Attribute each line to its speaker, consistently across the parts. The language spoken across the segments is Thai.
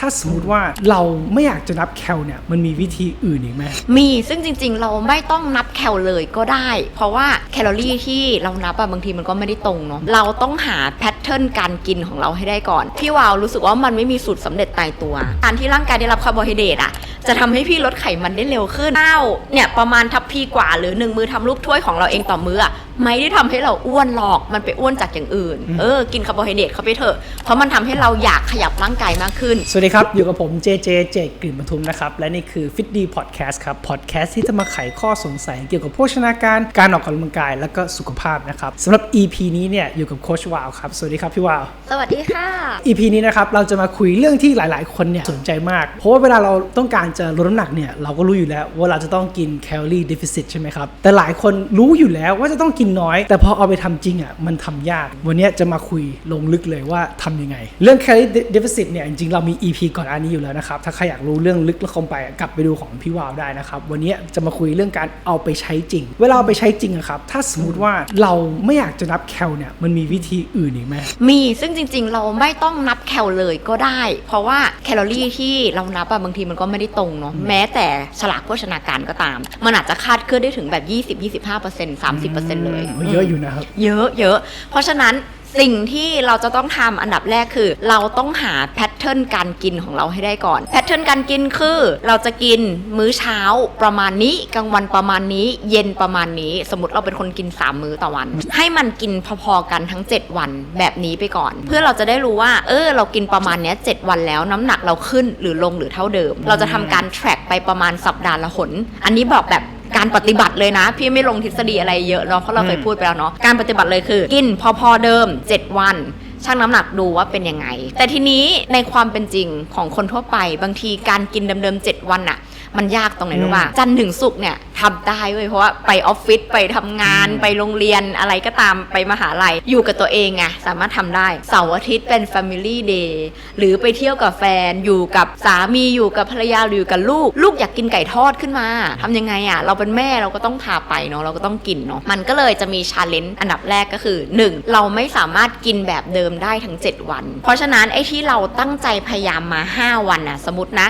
Speaker 1: ถ้าสมมติว่าเราไม่อยากจะนับแคลเนี่ยมันมีวิธีอื่นอีกไหม
Speaker 2: มีซึ่งจริง ๆ เราไม่ต้องนับแคลเลยก็ได้ เพราะว่าแคลอรี่ที่เรานับอะบางทีมันก็ไม่ได้ตรงเนาะเราต้องหาแพท ทิร์นการกินของเราให้ได้ก่อน พี่วาวรู้สึกว่ามันไม่มีสูตรสำเร็จตายตัว การที่ร่างกายได้รับคาร์โบไฮเดรตอะจะทำให้พี่ลดไขมันได้เร็วขึ้นข้าวเนี่ยประมาณทัพพีกว่าหรือหนึ่งมือทำลูกถ้วยของเราเองต่อมื้ออะไม่ได้ทำให้เราอ้วนหรอกมันไปอ้วนจากอย่างอื่น
Speaker 1: อืม
Speaker 2: เออ กินคาร์โบไฮเดรตเข้าไปเถอะ เพราะมันทำให้เราอยากขยับร่างกายมากขึ้น
Speaker 1: สวัสดีครับ อยู่กับผมเจเจเจกลิ่นปทุมนะครับ และนี่คือ Fit D Podcast ครับ Podcast ที่จะมาไขข้อสงสัยเกี่ยวกับโภชนาการการออกกำลังกายและก็สุขภาพนะครับสำหรับ EP นี้เนี่ยอยู่กับโคชวาวครับสวัสดีครับพี่วาว
Speaker 2: สวัสดีค่ะ
Speaker 1: EP นี้นะครับเราจะมาคุยเรื่องที่หลาย ๆ คนเนี่ยสนใจมาก เพราะว่าเวลาเราต้องการจะลดน้ำหนักเนี่ยเราก็รู้อยู่แล้วว่าเราจะต้องกินแคลอรี่เดฟิซิตใช่ไหมครับ แต่หลายคนรู้อยู่แล้วว่าจะต้องกินน้อย แต่พอเอาไปทำจริงอะมันทำยาก วันนี้จะมาคุยลงลึกเลยว่าทำยังไง เรื่องแคลอรี่เดฟิซิตเนี่ยจริงๆเรามี EP ก่อนอันนี้อยู่แล้วนะครับถ้าใครอยากรู้เรื่องลึกแล้วคงไปอะกลับไปดูของพี่วาวได้นะครับวันนี้จะมาคุยเรื่องการเอาไปใช้จริง เวลาเอาไปใช้จริงอะครับถ้าสมมติว่าเราไม่อยากจะนับแคลเนี่ยมันมีวิธีอื่นอีกไหม
Speaker 2: มีซึ่งจริงๆ เราไม่ต้องนับแคลเลยก็ได้ เพราะว่าแคลอรี่ที่เรานับอะบางทีมันก็ไม่ได้ตรงเนาะแม้แต่ฉลากโภชนาการก็ตาม มันอาจจะคาดเคลื่อนได้ถึงแบบ 20-25% 30%เลย
Speaker 1: อืมเยอะอยู่นะครับ
Speaker 2: เยอะเยอะเพราะฉะนั้น สิ่งที่เราจะต้องทำอันดับแรกคือ เราต้องหาแพทเทิร์นการกินของเราให้ได้ก่อน แพทเทิร์นการกินคือ เราจะกินมื้อเช้าประมาณนี้กลางวันประมาณนี้ เย็นประมาณนี้ สมมติเราเป็นคนกิน 3 มื้อต่อวัน ให้มันกินพอๆกันทั้ง 7 วันแบบนี้ไปก่อน เพื่อเราจะได้รู้ว่า เออ เรากินประมาณเนี้ย7วันแล้วน้ำหนักเราขึ้นหรือลงหรือเท่าเดิม เราจะทำการ track ไปประมาณสัปดาห์ละหน อันนี้บอกแบบ การปฏิบัติเลยนะ พี่ไม่ลงทฤษฎีอะไรเยอะเนาะเพราะเราเคยพูดไปแล้วเนาะการปฏิบัติเลยคือ กินพอพอๆเดิม 7 วันชั่งน้ำหนักดูว่าเป็นยังไง แต่ทีนี้ในความเป็นจริงของคนทั่วไป บางทีการกินเดิมๆ7วันอะ มันยากตรงไหนรู้ป่ะจันทร์ถึงศุกร์เนี่ยทำได้เว้ยเพราะว่าไปออฟฟิศไปทำงานไปโรงเรียนอะไรก็ตามไปมหาลัย อยู่กับตัวเองไงสามารถทำได้เสาร์อาทิตย์เป็น Family Day หรือไปเที่ยวกับแฟนอยู่กับสามีอยู่กับภรรยาหรืออยู่กับลูก ลูกอยากกินไก่ทอดขึ้นมาทำยังไงอะ่ะ เราเป็นแม่เราก็ต้องพาไปเนาะเราก็ต้องกินเนาะมันก็เลยจะมีชาเลนจ์อันดับแรกก็คือ 1. เราไม่สามารถกินแบบเดิมได้ทั้ง 7 วัน เพราะฉะนั้นไอ้ที่เราตั้งใจพยายามมา 5 วันน่ะสมมตินะ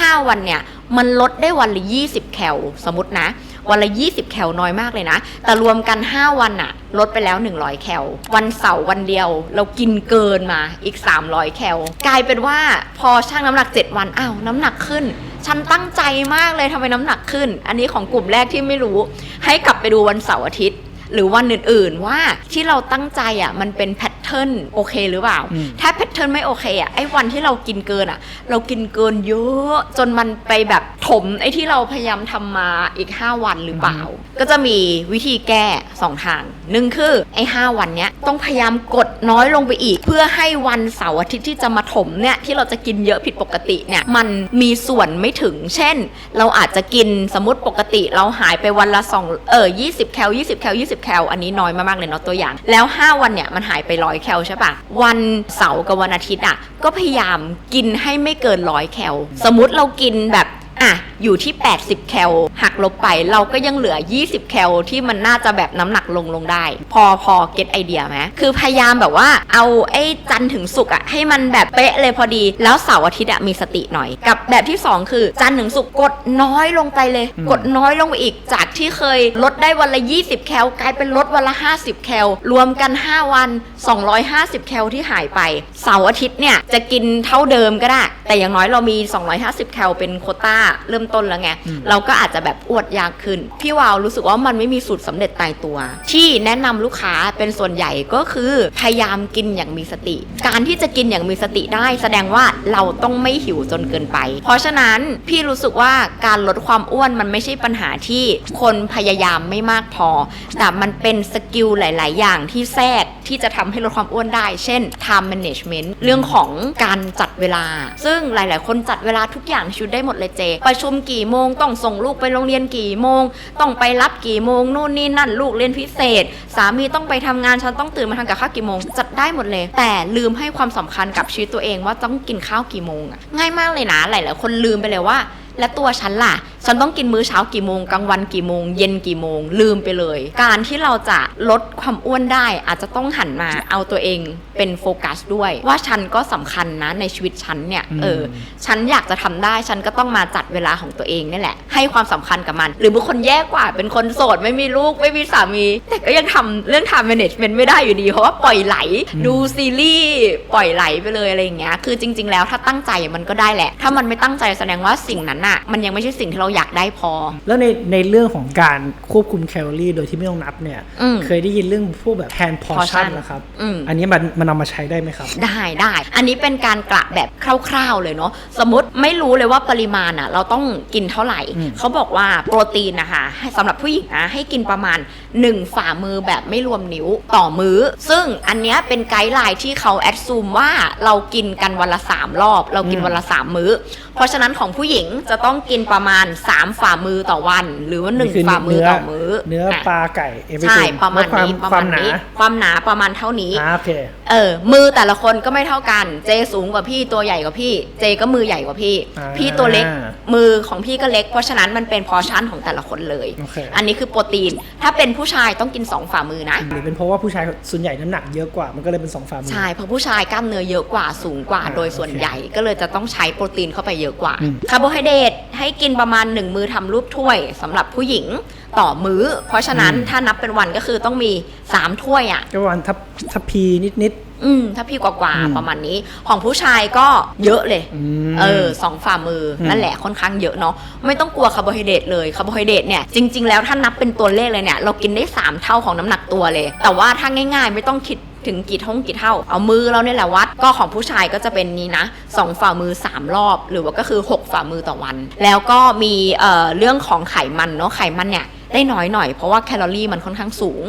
Speaker 2: 5 วันเนี่ย มันลดได้วันละ 20 แคลสมมตินะ วันละ 20 แคลน้อยมากเลยนะ แต่รวมกัน 5 วันอะลดไปแล้ว 100 แคลวันเสาร์วันเดียว เรากินเกินมาอีก 300 แคลกลายเป็นว่าพอชั่งน้ำหนัก 7 วันอ้าวน้ำหนักขึ้น ฉันตั้งใจมากเลยทำไมน้ำหนักขึ้น อันนี้ของกลุ่มแรกที่ไม่รู้ ให้กลับไปดูวันเสาร์อาทิตย์ หรือวันอื่นๆว่าที่เราตั้งใจอะมันเป็นแพท ทิร์นโอเคหรือเปล่า
Speaker 1: อืม
Speaker 2: ถ้าแพทเทิร์นไม่โอเคอะไอ้วันที่เรากินเกินอะ เรากินเกินเยอะจนมันไปแบบถมไอ้ที่เราพยายามทำมาอีก 5 วันหรือเปล่า ก็จะมีวิธีแก้ 2 ทางหนึ่งคือไอ้5วันเนี้ยต้องพยายามกดน้อยลงไปอีก เพื่อให้วันเสาร์อาทิตย์ที่จะมาถมเนี่ยที่เราจะกินเยอะผิดปกติเนี่ยมันมีส่วนไม่ถึง เช่น เราอาจจะกินสมมติปกติเราหายไปวันละสองเออ20 แคล 20 แคล 20 แคล อันนี้น้อยมากๆเลยเนาะตัวอย่าง แล้ว 5 วันเนี่ยมันหายไปร้อยแคลใช่ปะวันเสาร์กับวันอาทิตย์อะก็พยายามกินให้ไม่เกินร้อยแคลสมมติเรากินแบบอะ อยู่ที่ 80 แคลหักลบไปเราก็ยังเหลือ 20 แคลที่มันน่าจะแบบน้ำหนักลงลงได้ พอพอเก็ตไอเดียไหมคือพยายามแบบว่าเอาไอ้จันทร์ถึงศุกร์อะให้มันแบบเป๊ะเลยพอดี แล้วเสาร์อาทิตย์อะมีสติหน่อย กับแบบที่ 2 คือจันทร์ถึงศุกร์กดน้อยลงไปเลย
Speaker 1: อืม
Speaker 2: กดน้อยลงไปอีกจากที่เคยลดได้วันละ 20 แคลกลายเป็นลดวันละ 50 แคลรวมกัน 5 วัน 250 แคลที่หายไป เสาร์อาทิตย์เนี่ยจะกินเท่าเดิมก็ได้ แต่อย่างน้อยเรามี 250 แคลเป็นโควต้าเริ่มต้นแล้วไง
Speaker 1: อืม
Speaker 2: เราก็อาจจะแบบอวดยากขึ้น พี่วาวรู้สึกว่ามันไม่มีสูตรสำเร็จตายตัว ที่แนะนำลูกค้าเป็นส่วนใหญ่ก็คือพยายามกินอย่างมีสติ การที่จะกินอย่างมีสติได้ แสดงว่าเราต้องไม่หิวจนเกินไป เพราะฉะนั้นพี่รู้สึกว่าการลดความอ้วนมันไม่ใช่ปัญหาที่คนพยายามไม่มากพอ แต่มันเป็นสกิลหลาย ๆ อย่างที่แทรกที่จะทำให้ลดความอ้วนได้ เช่น time management เรื่องของการจัดเวลา ซึ่งหลาย ๆ คนจัดเวลาทุกอย่างในชีวิตได้หมดเลยเจ ประชุมกี่โมง ต้องส่งลูกไปโรงเรียนกี่โมง ต้องไปรับกี่โมงนู่นนี่นั่นลูกเรียนพิเศษ สามีต้องไปทำงานฉันต้องตื่นมาทำกับข้าวกี่โมง จัดได้หมดเลย แต่ลืมให้ความสำคัญกับชีวิตตัวเองว่าต้องกินข้าวกี่โมงอะง่ายมากเลยนะหลายๆคนลืมไปเลยว่า และตัวฉันล่ะ ฉันต้องกินมื้อเช้ากี่โมงกลางวันกี่โมง เย็นกี่โมง ลืมไปเลย การที่เราจะลดความอ้วนได้ อาจจะต้องหันมาเอาตัวเองเป็นโฟกัสด้วย ว่าฉันก็สำคัญนะในชีวิตฉันเนี่ย
Speaker 1: อืม
Speaker 2: เออฉันอยากจะทำได้ฉันก็ต้องมาจัดเวลาของตัวเองนี่แหละ ให้ความสำคัญกับมัน หรือบางคนแย่กว่าเป็นคนโสดไม่มีลูกไม่มีสามี แต่ก็ยังทำเรื่อง time management ไม่ได้อยู่ดี เพราะว่าปล่อยไหล ดูซีรีส์ปล่อยไหลไปเลยอะไรอย่างเงี้ยคือจริง ๆ แล้วถ้าตั้งใจมันก็ได้แหละ ถ้ามันไม่ตั้งใจแสดงว่าสิ่งนั้นน่ะมันยังไม่ใช่สิ่งที่เราอยากได้พอ
Speaker 1: แล้วในในเรื่องของการควบคุมแคลอรี่โดยที่ไม่ต้องนับเนี่ย
Speaker 2: อืม
Speaker 1: เคยได้ยินเรื่องพวกแบบแทนพอร์ชั่น
Speaker 2: portion
Speaker 1: นะครับ
Speaker 2: อืม
Speaker 1: อันนี้มันมันเอามาใช้ได้ไหมครับ
Speaker 2: ได้ได้ อันนี้เป็นการกระแบบคร่าวๆเลยเนาะ สมมติไม่รู้เลยว่าปริมาณอะ เราต้องกินเท่าไหร่
Speaker 1: อืม
Speaker 2: เขาบอกว่าโปรตีนนะคะให้สำหรับผู้หญิงนะให้กินประมาณ 1 ฝ่ามือแบบไม่รวมนิ้วต่อมื้อ ซึ่งอันเนี้ยเป็นไกด์ไลน์ที่เขาแอดซูมว่าเรากินกันวันละ 3 รอบ เรากินวันละ 3 มื้อเพราะฉะนั้นของผู้หญิงจะต้องกินประมาณ 3 ฝ่ามือต่อวัน หรือว่า
Speaker 1: นี่คือ
Speaker 2: 1ฝ่ามือต่อมื้อ
Speaker 1: เนื้อ
Speaker 2: อะ
Speaker 1: ปลาไก่
Speaker 2: ใช่
Speaker 1: everything
Speaker 2: ประมาณ
Speaker 1: แล้วความ
Speaker 2: นี้ประ
Speaker 1: ควา
Speaker 2: มาณ
Speaker 1: มหนา
Speaker 2: นี้ความหนาประมาณเท่านี้
Speaker 1: อ่าโอเค
Speaker 2: เออมือแต่ละคนก็ไม่เท่ากัน เจสูงกว่าพี่ตัวใหญ่กว่าพี่ เจก็มือใหญ่กว่าพี่
Speaker 1: อ่า
Speaker 2: พี่ตัวเล็กมือของพี่ก็เล็ก เพราะฉะนั้นมันเป็นพอชั่นของแต่ละคนเลย
Speaker 1: โอเค
Speaker 2: อันนี้คือโปรตีนถ้าเป็นผู้ชายต้องกิน 2 ฝ่ามือนะ
Speaker 1: หรือเป็นเพราะว่าผู้ชายส่วนใหญ่น้ำหนักเยอะกว่ามันก็เลยเป็นสองฝ่ามือ
Speaker 2: ใช่เพราะผู้ชายกล้ามเนื้อเยอะกว่าสูงกว่า
Speaker 1: อ่า
Speaker 2: โดยส่วน
Speaker 1: โอเค
Speaker 2: ใหญ่ก็เลยจะต้องใช้โปรตีนเข้าไปเยอะกว่า
Speaker 1: อืม
Speaker 2: คาร์โบไฮเดรตให้กินประมาณ 1 มือทำรูปถ้วยสำหรับผู้หญิงต่อมื้อ เพราะฉะนั้นถ้านับเป็นวันก็คือต้องมี 3 ถ้วยอะ
Speaker 1: ก็ประมาณทัพทัพพีนิดนิด
Speaker 2: อืมถ้าพี่กว่า
Speaker 1: อืม
Speaker 2: ๆประมาณนี้ ของผู้ชายก็เยอะเลย
Speaker 1: อืม
Speaker 2: เออสองฝ่ามืออ
Speaker 1: ม
Speaker 2: นั่นแหละค่อนข้างเยอะเนาะไม่ต้องกลัวคาร์โบไฮเดรตเลยคาร์โบไฮเดรตเนี่ยจริง ๆ แล้วถ้านับเป็นตัวเลขเลยเนี่ยเรากินได้ 3 เท่าของน้ำหนักตัวเลย แต่ว่าถ้าง่าย ๆ ไม่ต้องคิด ถึงกี่ท่งกี่เท่า เอามือเราเนี่ยแหละวัด ก็ของผู้ชายก็จะเป็นนี้นะสองฝ่ามือ 3 รอบ หรือว่าก็คือ 6 ฝ่ามือต่อวัน แล้วก็มีเเรื่องของไขมันเนาะไขมันเนี่ยได้น้อยหน่อยเพราะว่าแคลอรี่มันค่อนข้างสูง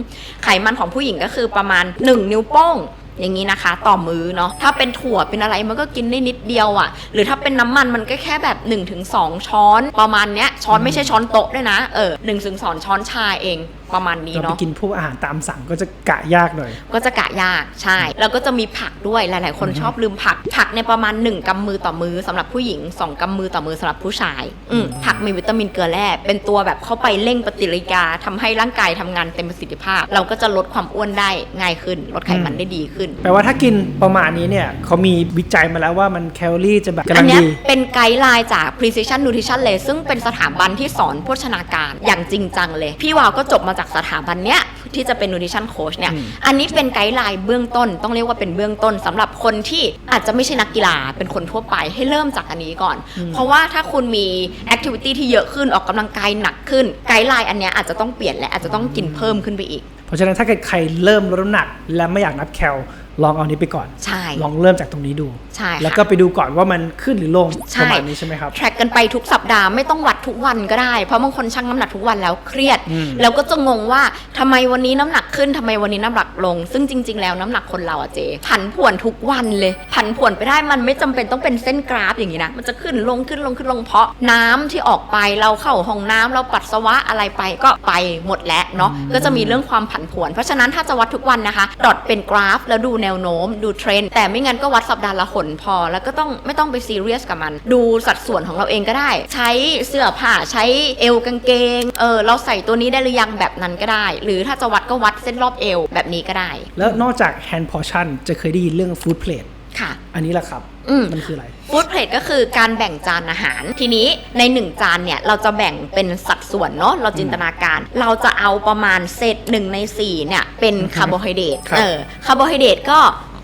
Speaker 2: ไขมันของผู้หญิงก็คือประมาณ 1 นิ้วโป้ง อย่างนี้นะคะ ต่อมือเนาะถ้าเป็นถั่วเป็นอะไรมันก็กินได้นิดเดียวอะ่ะ หรือถ้าเป็นน้ำมันมันก็แค่แบบ 1-2 ช้อนประมาณเนี้ยช้อนไม่ใช่ช้อนโต๊ะด้วยนะเออหนึ่งถึงสองช้อนชาเองประมาณนี้
Speaker 1: เราไป
Speaker 2: เนาะ
Speaker 1: กินพวกอาหารตามสั่งก็จะกะยากหน่อย
Speaker 2: ก็จะกะยากใช่ แล้วก็จะมีผักด้วยหลาย ๆ คนชอบลืมผัก ผักในยประมาณ 1กำมือต่อมือสำหรับผู้หญิง 2กำมือต่อมือสำหรับผู้ชายอืมผักมีวิตามินเกลือแร่เป็นตัวแบบเข้าไปเร่งปฏิกิริยาทำให้ร่างกายทำงานเต็มประสิทธิภาพ เราก็จะลดความอ้วนได้ง่ายขึ้น ลดไขมันได้ดีขึ้น
Speaker 1: แปลว่าถ้ากินประมาณนี้เนี่ยเขามีวิจัยมาแล้วว่ามันแคลอรี่จะแบบกำ
Speaker 2: อั
Speaker 1: ลั
Speaker 2: น
Speaker 1: ง
Speaker 2: เนี้ย
Speaker 1: ดี
Speaker 2: เป็นไกด์ไลน์จาก Precision Nutrition เลย ซึ่งเป็นสถาบันที่สอนโภชนาการอย่างจริงจังเลย พี่วาวก็จบมาจากสถาบันเนี้ยที่จะเป็น Nutrition Coach เนี่ย
Speaker 1: อืม
Speaker 2: อันนี้เป็นไกด์ไลน์เบื้องต้น ต้องเรียกว่าเป็นเบื้องต้นสำหรับคนที่อาจจะไม่ใช่นักกีฬาเป็นคนทั่วไปให้เริ่มจากอันนี้ก่อน เพราะว่าถ้าคุณมี activity ที่เยอะขึ้นออกกำลังกายหนักขึ้นไกด์ไลน์อันเนี้ยอาจจะต้องเปลี่ยนและอาจจะต้องกินเพิ่มขึ้นไปอีก
Speaker 1: เพราะฉะนั้นถ้าเกิดใครเริ่มลดน้ำหนัก และไม่อยากนับแคล ลองเอานี้ไปก่อน
Speaker 2: ใช่
Speaker 1: ลองเริ่มจากตรงนี้ดู
Speaker 2: ใช่ค่ะ
Speaker 1: แล้วก็ไปดูก่อนว่ามันขึ้นหรือลง
Speaker 2: ใช่
Speaker 1: ประมาณนี้ใช่ไหมครับ
Speaker 2: แทร็กกันไปทุกสัปดาห์ไม่ต้องวัดทุกวันก็ได้ เพราะบางคนชั่งน้ำหนักทุกวันแล้วเครียด
Speaker 1: อืม
Speaker 2: แล้วก็จะงงว่าทำไมวันนี้น้ำหนักขึ้นทำไมวันนี้น้ำหนักลง ซึ่งจริง ๆ แล้วน้ำหนักคนเราอะเจ ผันผวนทุกวันเลย ผันผวนไปได้มันไม่จำเป็นต้องเป็นเส้นกราฟอย่างนี้นะ มันจะขึ้นลงขึ้นลงขึ้นลงเพราะน้ำที่ออกไปเราเข้าห้องน้ำเราปัสสาวะอะไรไปก็ไปหมดแล้วเนาะ ก็จะมีเรื่องความผันผวน เพราะฉะนั้นถ้าจะวัดทุกวันนะคะ ดอทเป็นกราฟแล้วดูแนวโน้ม ดูเทรนด์แต่ไม่งั้นก็วัดสัปดาห์ละหนพอ แล้วก็ต้องไม่ต้องไปซีเรียสกับมัน ดูสัดส่วนของเราเองก็ได้ ใช้เสื้อผ้าใช้เอวกางเกงเออเราใส่ตัวนี้ได้หรือยังแบบนั้นก็ได้ หรือถ้าจะวัดก็วัดเส้นรอบเอวแบบนี้ก็ได้
Speaker 1: แล้วนอกจากแฮนด์พอชั่นจะเคยได้ยินเรื่องฟู้ดเพลท
Speaker 2: ค่ะ
Speaker 1: อันนี้แหละครับ
Speaker 2: อืม
Speaker 1: มันคืออะไร
Speaker 2: ฟู้ดเพลทก็คือการแบ่งจานอาหาร ทีนี้ในหนึ่งจานเนี่ย เราจะแบ่งเป็นสัดส่วนเนาะเราจินตนาการ เราจะเอาประมาณเศษหนึ่งในสี่เนี่ยเป็นคาร์โบไฮเดรต
Speaker 1: ครับ
Speaker 2: เออคาร์โบไฮเดรตก็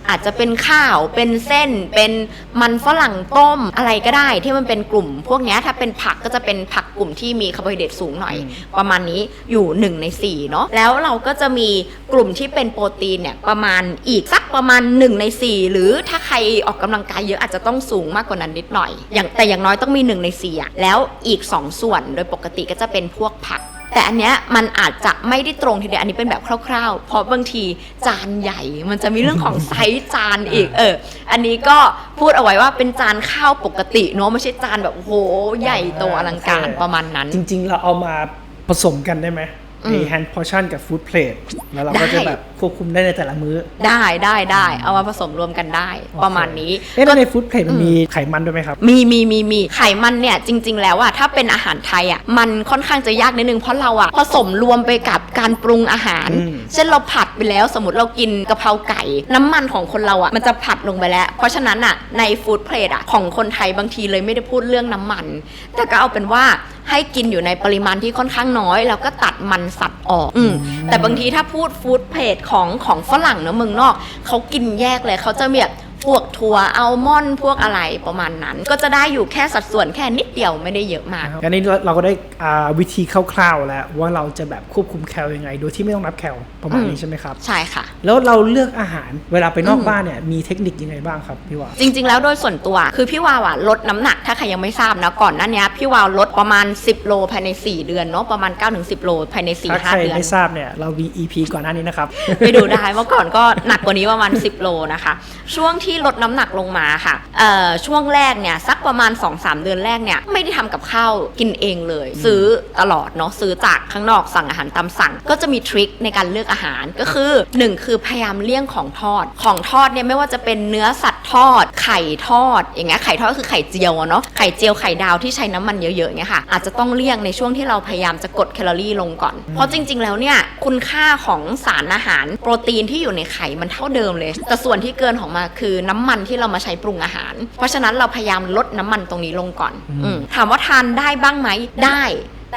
Speaker 2: อาจจะเป็นข้าวเป็นเส้น เป็นมันฝรั่งต้มอะไรก็ได้ที่มันเป็นกลุ่ม พวกเนี้ยถ้าเป็นผักก็จะเป็นผักกลุ่มที่มีคาร์โบไฮเดรตสูงหน่อย ประมาณนี้อยู่ 1 ใน4เนาะแล้วเราก็จะมีกลุ่มที่เป็นโปรตีนเนี่ยประมาณอีกสักประมาณ 1 ใน 4 หรือถ้าใครออกกำลังกายเยอะอาจจะต้องสูงมากกว่านั้นนิดหน่อย อย่างแต่อย่างน้อยต้องมี 1 ใน4อะแล้วอีก 2 ส่วนโดยปกติก็จะเป็นพวกผัก แต่อันเนี้ยมันอาจจะไม่ได้ตรงทีเดียวอันนี้เป็นแบบคร่าวๆ เพราะบางทีจานใหญ่ มันจะมีเรื่องของไซส์จานอีกเออ อันนี้ก็พูดเอาไว้ว่าเป็นจานข้าวปกติเนาะไม่ใช่จานแบบโอ้โหใหญ่โตอลังการ
Speaker 1: โอเค
Speaker 2: ประมาณนั้น
Speaker 1: จริง ๆ เราเอามาผสมกันได้ไหมไอ้ hand portion กับ food plate แล้วเราก็จะ
Speaker 2: ได้
Speaker 1: แบบ ควบคุมได้ในแต่ละมื้อ
Speaker 2: ได้ได้ได้เอามาผสมรวมกันได้ ประมาณนี้
Speaker 1: เอ๊ะแล้วใน food plate มันมีไขมันด้วยไหมครับ
Speaker 2: มีมีมีมีไขมันเนี่ยจริง ๆ แล้วอะถ้าเป็นอาหารไทยอะมันค่อนข้างจะยากนิดนึงเพราะเราอะผสมรวมไปกับการปรุงอาหาร
Speaker 1: อืม
Speaker 2: เช่นเราผัดไปแล้วสมมติเรากินกะเพราไก่ น้ำมันของคนเราอะมันจะผัดลงไปแล้ว เพราะฉะนั้นอะในฟู้ดเพลทอะของคนไทยบางทีเลยไม่ได้พูดเรื่องน้ำมัน แต่ก็เอาเป็นว่าให้กินอยู่ในปริมาณที่ค่อนข้างน้อย แล้วก็ตัดมันสัตว์ออกอมแต่บางทีถ้าพูดฟู้ดเพลทของของฝรั่งเนอะเมืองนอกเขากินแยกเลยเขาจะแบบ พวกถั่วอัลมอนด์พวกอะไรประมาณนั้น ก็จะได้อยู่แค่สัดส่วนแค่นิดเดียวไม่ได้เยอะมาก
Speaker 1: อันนี้เราเราก็ได้อ่าวิธีคร่าวๆแล้วว่าเราจะแบบควบคุมแคลยังไง โดยที่ไม่ต้องนับแคลประมาณนี้ใช่ไหมครับ
Speaker 2: ใช่ค่ะ
Speaker 1: แล้วเราเลือกอาหารเวลาไปนอก
Speaker 2: อืม
Speaker 1: บ้านเนี่ยมีเทคนิคยังไงบ้างครับพี่ว่า
Speaker 2: จริง ๆ แล้วโดยส่วนตัวคือพี่วาวอะลดน้ำหนักถ้าใครยังไม่ทราบนะก่อนหน้านี้พี่วาวลดประมาณ 10 โลภายใน 4 เดือนเนาะประมาณ 9-10 โลภายใน
Speaker 1: ถ้าใคร
Speaker 2: 4-5เดือน
Speaker 1: ไม่ทราบเนี่ยเรามี EP ก่อนหน้านี้นะครับ
Speaker 2: ไปดูได้เมื่อก่อนก็หนักกว่านี้ประมาณ 10 โลนะคะ ช่วงที่ลดน้ำหนักลงมาค่ะเอ่อช่วงแรกเนี่ยสักประมาณ 2-3 เดือนแรกเนี่ยไม่ได้ทำกับข้าวกินเองเลย ซื้อตลอดเนาะซื้อจากข้างนอกสั่งอาหารตามสั่ง ก็จะมีทริคในการเลือกอาหารก็คือ 1 คือพยายามเลี่ยงของทอด ของทอดเนี่ยไม่ว่าจะเป็นเนื้อสัตว์ทอด ไข่ทอดอย่างเงี้ยไข่ทอดก็คือไข่เจียวอะเนาะไข่เจียวไข่ดาวที่ใช้น้ำมันเยอะๆเงี้ยค่ะอาจจะต้องเลี่ยงในช่วงที่เราพยายามจะกดแคลอรี่ลงก่อน เพราะจริง ๆ แล้วเนี่ยคุณค่าของสารอาหารโปรตีนที่อยู่ในไข่มันเท่าเดิมเลย แต่ส่วนที่เกินของมาคือน้ำมันที่เรามาใช้ปรุงอาหาร เพราะฉะนั้นเราพยายามลดน้ำมันตรงนี้ลงก่อนอืมถามว่าทานได้บ้างไหมได้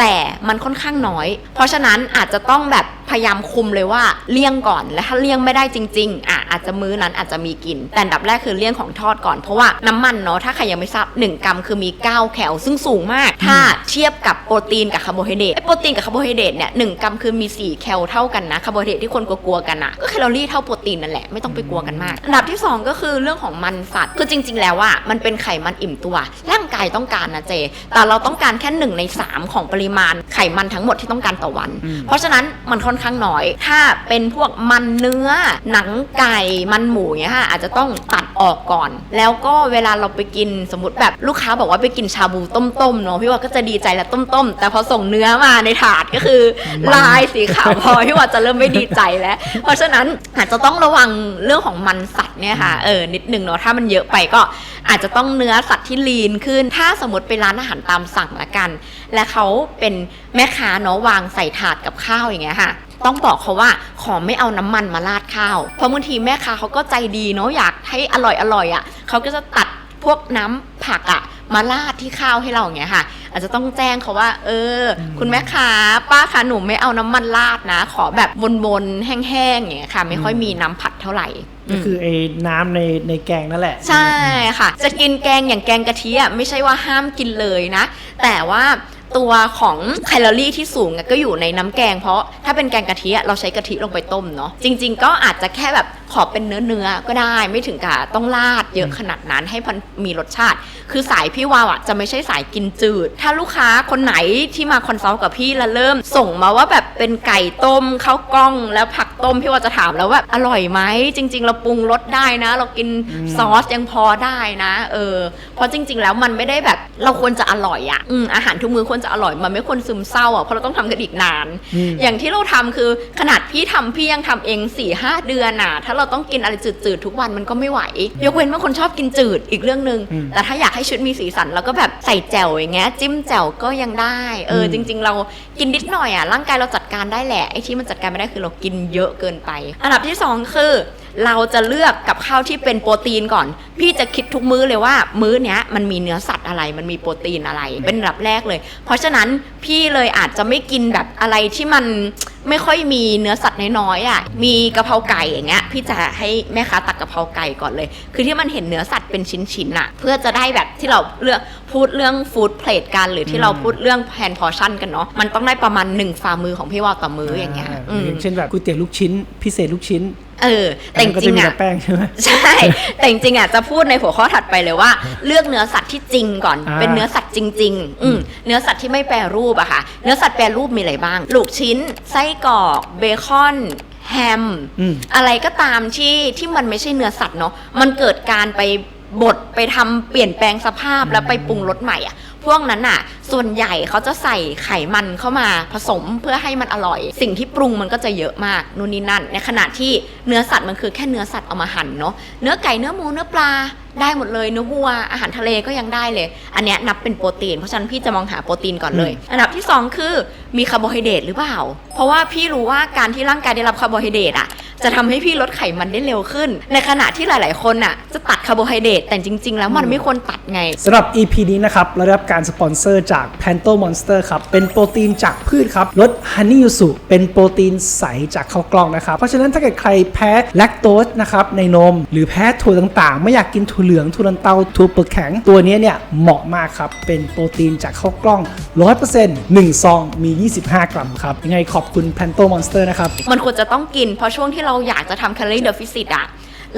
Speaker 2: แต่มันค่อนข้างน้อย เพราะฉะนั้นอาจจะต้องแบบ พยายามคุมเลยว่าเลี่ยงก่อนและถ้าเลี่ยงไม่ได้จริงๆอะอาจจะมื้อนั้นอาจจะมีกิน แต่อันดับแรกคือเลี่ยงของทอดก่อนเพราะว่าน้ำมันเนาะถ้าใครยังไม่ทราบ1กรัมคือมี 9 แคลซึ่งสูงมาก ถ้าเทียบกับโปรตีนกับคาร์โบไฮเดรตไอ้โปรตีนกับคาร์โบไฮเดรตเนี่ยหกรัมคือมี 4 แคลเท่ากันนะคาร์โบไฮเดรตที่คนกลัวๆกันอะก็แคลอรี่เท่าโปรตีนนั่นแหละไม่ต้องไปกลัวกันมากอันดับที่สองก็คือเรื่องของมันสัตว์คือจริง ๆ แล้วอะมันเป็นไขมันอิ่มตัว ร่างกายต้องการนะเจ แต่เราต้องการแค่หนึ่งในสามของปริมาณไขมันทั้งหมดที่ต้องการต่อวัน เพราะฉะนั้นมันค่อนข้างน้อย ถ้าเป็นพวกมันเนื้อหนังไก่มันหมูเนี้ยค่ะอาจจะต้องตัดออกก่อน แล้วก็เวลาเราไปกินสมมติแบบลูกค้าบอกว่าไปกินชาบูต้มๆเนาะพี่ว่าก็จะดีใจแล้วต้มๆ แต่พอส่งเนื้อมาในถาดก็คือลายสีขาวพอพี่ว่าจะเริ่มไม่ดีใจแล้ว เพราะฉะนั้นอาจจะต้องระวังเรื่องของมันสัตว์เนี่ยค่ะเออนิดนึงเนาะถ้ามันเยอะไปก็อาจจะต้องเนื้อสัตว์ที่ลีนขึ้น ถ้าสมมติไปร้านอาหารตามสั่งละกัน และเขาเป็นแม่ค้าเนาะวางใส่ถาดกับข้าวอย่างเงี้ยค่ะ ต้องบอกเขาว่าขอไม่เอาน้ำมันมาราดข้าว เพราะบางทีแม่ค้าเขาก็ใจดีเนาะอยากให้อร่อยอร่อยๆอะ่ะเขาก็จะตัดพวกน้ำผักอะ่ะมาราดที่ข้าวให้เราอย่างเงี้ยค่ะ อาจจะต้องแจ้งเขาว่า เออ คุณแม่ค้าป้าคะหนูไม่เอาน้ำมันราดนะ ขอแบบวนๆแห้งๆอย่างเงี้ยค่ะ ไม่ค่อยมีน้ำผัดเท่าไหร่
Speaker 1: ก็คือไอ้น้ำในในแกงนั่นแหละ
Speaker 2: ใช่ค่ะ จะกินแกงอย่างแกงกะทิอะไม่ใช่ว่าห้ามกินเลยนะ แต่ว่า ตัวของแคลอรี่ที่สูงอะก็อยู่ในน้ำแกง เพราะถ้าเป็นแกงกะทิอะเราใช้กะทิลงไปต้มเนาะจริง ๆ ก็อาจจะแค่แบบขอเป็นเนื้อเนื้อๆก็ได้ไม่ถึงกับต้องราดเยอะขนาดนั้นให้มันมีรสชาติ คือสายพี่วาวอะจะไม่ใช่สายกินจืด ถ้าลูกค้าคนไหนที่มาคอนซัลท์กับพี่แล้วเริ่ม ส่งมาว่าแบบเป็นไก่ต้มข้าวกล้องแล้วผักต้มพี่วาจะถามแล้วว่าอร่อยไหมจริง ๆ เราปรุงรสได้นะ เรากินซอสยังพอได้นะ เออเพราะจริง ๆ แล้วมันไม่ได้แบบเราควรจะอร่อยอะอืมอาหารทุกมื้อควรจะอร่อยมันไม่ควรซึมเศร้าอะเพราะเราต้องทำกันอีกนาน
Speaker 1: อืม
Speaker 2: อย่างที่เราทำคือขนาดพี่ทำพี่ยังทำเอง4ี่ห้าเดือนอะถ้าเราต้องกินอะไรจืดๆทุกวันมันก็ไม่ไหว ยกเว้นว่าคนชอบกินจืดอีกเรื่องหนึ่ง
Speaker 1: อืม
Speaker 2: แต่ถ้าอยากให้ชุดมีสีสันเราก็แบบใส่แจ่วอย่างเงี้ยจิ้มแจ่วก็ยังได้เอออ
Speaker 1: ม
Speaker 2: จริง ๆ เรากินนิดหน่อยอะร่างกายเราจัดการได้แหละไอ้ที่มันจัดการไม่ได้คือเรากินเยอะเกินไป อันดับที่สองคือ เราจะเลือกกับข้าวที่เป็นโปรตีนก่อน พี่จะคิดทุกมื้อเลยว่า มื้อเนี้ยมันมีเนื้อสัตว์อะไร มันมีโปรตีนอะไร เป็นอันดับแรกเลย เพราะฉะนั้นพี่เลยอาจจะไม่กินแบบอะไรที่มันไม่ค่อยมีเนื้อสัตว์น้อยๆอะ มีกะเพราไก่อย่างเงี้ย พี่จะให้แม่ค้าตักกะเพราไก่ก่อนเลย คือที่มันเห็นเนื้อสัตว์เป็นชิ้นๆอะ เพื่อจะได้แบบที่เราเลือกพูดเรื่องฟู้ดเพลทกัน หรือที่เราพูดเรื่องแพนพอชั่นกันเนาะ มันต้องได้ประมาณหนึ่งฝ่ามือของพี่วาวต่อมื้ออย่างเงี้ยอืม
Speaker 1: อย่างเช่นแบบก๋วยเตี๋ยวลูกชิ้น พิเศษลูกชิ้น
Speaker 2: เออแต่จ
Speaker 1: ก็
Speaker 2: ริ
Speaker 1: จะ
Speaker 2: ง
Speaker 1: มี
Speaker 2: ๆ
Speaker 1: แต่
Speaker 2: อะ
Speaker 1: แป้งใช่ไหม
Speaker 2: ใช่ แต่จริงๆอะจะพูดในหัวข้อถัดไปเลยว่า เลือกเนื้อสัตว์ที่จริงก่อน
Speaker 1: อ่า
Speaker 2: เป็นเนื้อสัตว์จริง ๆ อืมเนื้อสัตว์ที่ไม่แปรรูปอะค่ะ เนื้อสัตว์แปรรูปมีอะไรบ้าง ลูกชิ้น ไส้กรอก เบคอนแฮม
Speaker 1: อืม
Speaker 2: อะไรก็ตามที่ที่มันไม่ใช่เนื้อสัตว์เนาะ มันเกิดการไป บดไปทำเปลี่ยนแปลงสภาพแล้วไปปรุงรสใหม่อะ พวกนั้นอะ ส่วนใหญ่เขาจะใส่ไขมันเข้ามาผสมเพื่อให้มันอร่อย สิ่งที่ปรุงมันก็จะเยอะมากนู่นนี่นั่น ในขณะที่เนื้อสัตว์มันคือแค่เนื้อสัตว์เอามาหั่นเนาะเนื้อไก่เนื้อหมูเนื้อปลา ได้หมดเลยเนื้อวัวอาหารทะเลก็ยังได้เลย อันเนี้ยนับเป็นโปรตีน เพราะฉะนั้นพี่จะมองหาโปรตีนก่อนเลย อันดับที่สองคือมีคาร์โบไฮเดรตหรือเปล่า เพราะว่าพี่รู้ว่าการที่ร่างกายได้รับคาร์โบไฮเดรตอะจะทำให้พี่ลดไขมันได้เร็วขึ้น ในขณะที่หลาย ๆ คนอะจะตัดคาร์โบไฮเดรตแต่จริง ๆ แล้วมันไม่ควรตัดไง
Speaker 1: สำหรับ EP นี้นะครับเราได้รับการสปอนเซอร์จาก Panto Monster ครับ เป็นโปรตีนจากพืชครับรสฮันนี่ยูสุเป็นโปรตีนใสจากข้าวกล้องนะครับ เพราะฉะนั้นถ้าเกิดใครแพ้แลคโตสนะครับในนม หรือแพ้ถั่วต่าง ๆ ไม่อยากกินถั่วเหลืองถั่วลันเตาถั่วเปลือกแข็ง ตัวนี้เนี่ยเหมาะมากครับ เป็นโปรตีนจากข้าวกล้อง 100% 1 ซองมี 25 กรัมครับ ยังไงขอบคุณแพนโตมอนสเตอร์นะครับ
Speaker 2: มันควรจะต้องกินเพราะช่วงที่เราอยากจะทำแคลอรี่เดฟิซิตอะ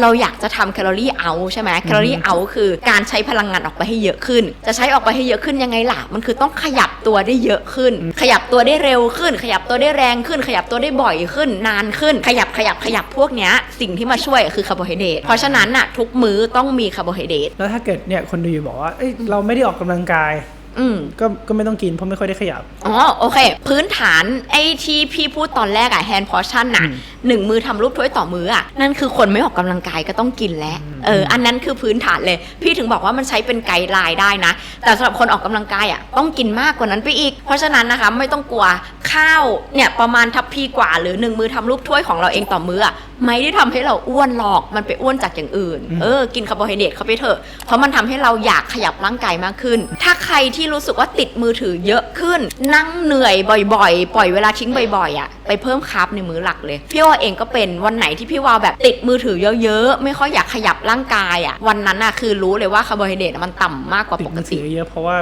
Speaker 2: เราอยากจะทำแคลอรี่เอาใช่ไหมแคลอรี่เอาคือการใช้พลังงานออกไปให้เยอะขึ้น จะใช้ออกไปให้เยอะขึ้นยังไงล่ะ มันคือต้องขยับตัวได้เยอะขึ้น ขยับตัวได้เร็วขึ้น ขยับตัวได้แรงขึ้น ขยับตัวได้บ่อยขึ้น นานขึ้น ขยับขยับขยับพวกเนี้ยสิ่งที่มาช่วยคือคาร์โบไฮเดรตเพราะฉะนั้นน่ะทุกมื้อต้องมีคาร์โบไฮเดรต
Speaker 1: แล้วถ้าเกิดเนี่ยคนดูอยู่บอกว่าเอ้ยเราไม่ได้ออกกำลังกาย
Speaker 2: อืม
Speaker 1: ก็ก็ไม่ต้องกินเพราะไม่ค่อยได้ขยับ
Speaker 2: อ๋อโอเค พื้นฐานไอ้ที่พี่พูดตอนแรกอะแฮนด์พอชั่นน่ะหนึ่งมือทำรูปถ้วยต่อมืออะนั่นคือคนไม่ออกกำลังกายก็ต้องกินแล้วเอออันนั้นคือพื้นฐานเลย พี่ถึงบอกว่ามันใช้เป็นไกด์ไลน์ได้นะ แต่สำหรับคนออกกำลังกายอะต้องกินมากกว่านั้นไปอีก เพราะฉะนั้นนะคะไม่ต้องกลัวข้าวเนี่ยประมาณทัพพีกว่าหรือหนึ่งมือทำรูปถ้วยของเราเองต่อมืออะไม่ได้ทำให้เราอ้วนหรอกมันไปอ้วนจากอย่างอื่น เออกินคาร์โบไฮเดรตเข้าไปเถอะเพราะมันทำให้เราอยากขยับร่างกายมากขึ้น ถ้าใครที่รู้สึกว่าติดมือถือเยอะขึ้น นั่งเหนื่อยบ่อยๆ ปล่อยเวลาทิ้งบ่อยๆอะไปเพิ่มคาร์บในมื้อหลักเลย พี่ว่าเองก็เป็นวันไหนที่พี่ว่าแบบติดมือถือเยอะๆ ไม่ค่อยอยากขยับร่างกายอะวันนั้นอะคือรู้เลยว่าคาร์โบไฮเดรตมันต่ำมากกว่า
Speaker 1: ติด
Speaker 2: ปก
Speaker 1: มือถื
Speaker 2: ติ
Speaker 1: อเยอะเพราะว่า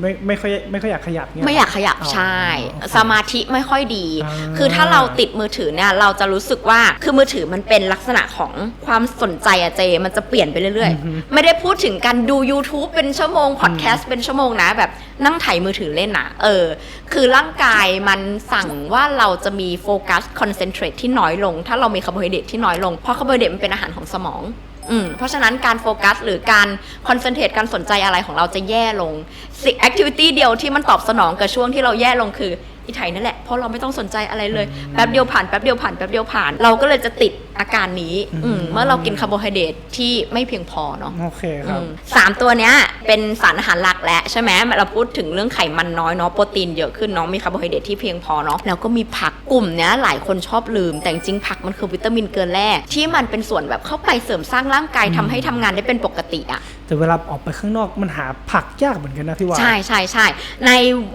Speaker 1: ไม่ไม่ค่อยไม่ค่อยอยากขยับเนี่ย
Speaker 2: ไม่อยากขยับ
Speaker 1: อ๋อ
Speaker 2: ใช่
Speaker 1: โอเค
Speaker 2: สมาธิไม่ค่อยดี
Speaker 1: อ่า
Speaker 2: คือถ้าเราติดมือถือเนี่ยเราจะรู้สึกว่าคือมือถือมันเป็นลักษณะของความสนใจอะเจมันจะเปลี่ยนไปเรื่อยๆ ไม่ได้พูดถึงการดู YouTube เป็นชั่วโมงพอดแคสต์เป็นชั่วโมงนะแบบนั่งไถมือถือเล่นนะเออ คือร่างกายมันสั่งว่าเราจะมีโฟกัสคอนเซนเทรตที่น้อยลง ถ้าเรามีคาร์โบไฮเดรตที่น้อยลง เพราะคาร์โบไฮเดรตมันเป็นอาหารของสมองอืมเพราะฉะนั้นการโฟกัสหรือการคอนเซนเทรตการสนใจอะไรของเราจะแย่ลงสิ่งแอคทิวิตี้เดียวที่มันตอบสนองกับช่วงที่เราแย่ลงคืออีไถนั่นแหละเพราะเราไม่ต้องสนใจอะไรเลยแป๊บเดียวผ่านแป๊บเดียวผ่านแป๊บเดียวผ่านเราก็เลยจะติดอาการนี้อืมเมื่อเรากินคาร์โบไฮเดรตที่ไม่เพียงพอเนาะ
Speaker 1: โอเคครับ
Speaker 2: อืมสามตัวเนี้ยเป็นสารอาหารหลักแล้วใช่ไหมเราพูดถึงเรื่องไขมันน้อยเนาะโปรตีนเยอะขึ้นเนาะมีคาร์โบไฮเดรตที่เพียงพอเนาะแล้วก็มีผักกลุ่มเนี้ยหลายคนชอบลืม แต่จริงๆผักมันคือวิตามินเกินแร่ที่มันเป็นส่วนแบบเข้าไปเสริมสร้างร่างกายทำให้ทำงานได้เป็นปกติอะ
Speaker 1: แต่เวลาออกไปข้างนอกมันหาผักยากเหมือนกันนะพี่วาน
Speaker 2: ใช่ใช่ใช่ใน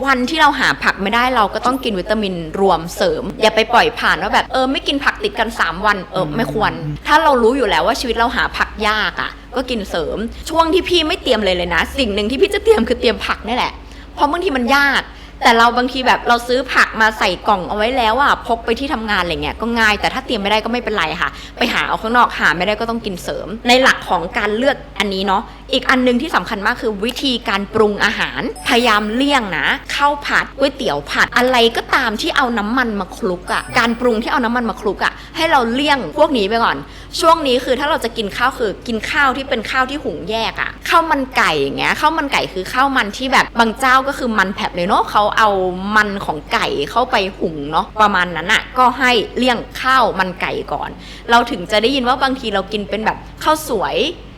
Speaker 2: วันที่เราหาผักไม่ได้เราก็ต้องกินวิตามินรวมเสริม อย่าไปปล่อยผ่านว่าแบบเออไม่กินผักติดกัน 3 วันเออไม่ควร ถ้าเรารู้อยู่แล้วว่าชีวิตเราหาผักยากอะ่ะ ก็กินเสริมช่วงที่พี่ไม่เตรียมเลยเลยนะ สิ่งหนึ่งที่พี่จะเตรียมคือเตรียมผักนี่แหละเพราะบางทีมันยาก แต่เราบางทีแบบเราซื้อผักมาใส่กล่องเอาไว้แล้วอะพกไปที่ทำงานอะไรเงี้ยก็ง่าย แต่ถ้าเตรียมไม่ได้ก็ไม่เป็นไรค่ะ ไปหาเอาข้างนอกหาไม่ได้ก็ต้องกินเสริม ในหลักของการเลือกอันนี้เนาะอีกอันหนึงที่สำคัญมากคือวิธีการปรุงอาหาร พยายามเลี่ยงนะข้าวผัดก๋วยเตี๋ยวผัดอะไรก็ตามที่เอาน้ำมันมาคลุกอะ่ะการปรุงที่เอาน้ำมันมาคลุกอะ่ะให้เราเลี่ยงพวกนี้ไปก่อน ช่วงนี้คือถ้าเราจะกินข้าวคือกินข้าวที่เป็นข้าวที่หุงแยกอะ่ะข้าวมันไก่อย่างเงี้ยข้าวมันไก่คือข้าวมันที่แบบบางเจ้าก็คือมันแผบเลยเนาะเขาเอามันของไก่เข้าไปหุงเนาะประมาณนั้นอะก็ให้เลี่ยงข้าวมันไก่ก่อน เราถึงจะได้ยินว่าบางทีเรากินเป็นแบบข้าวสวย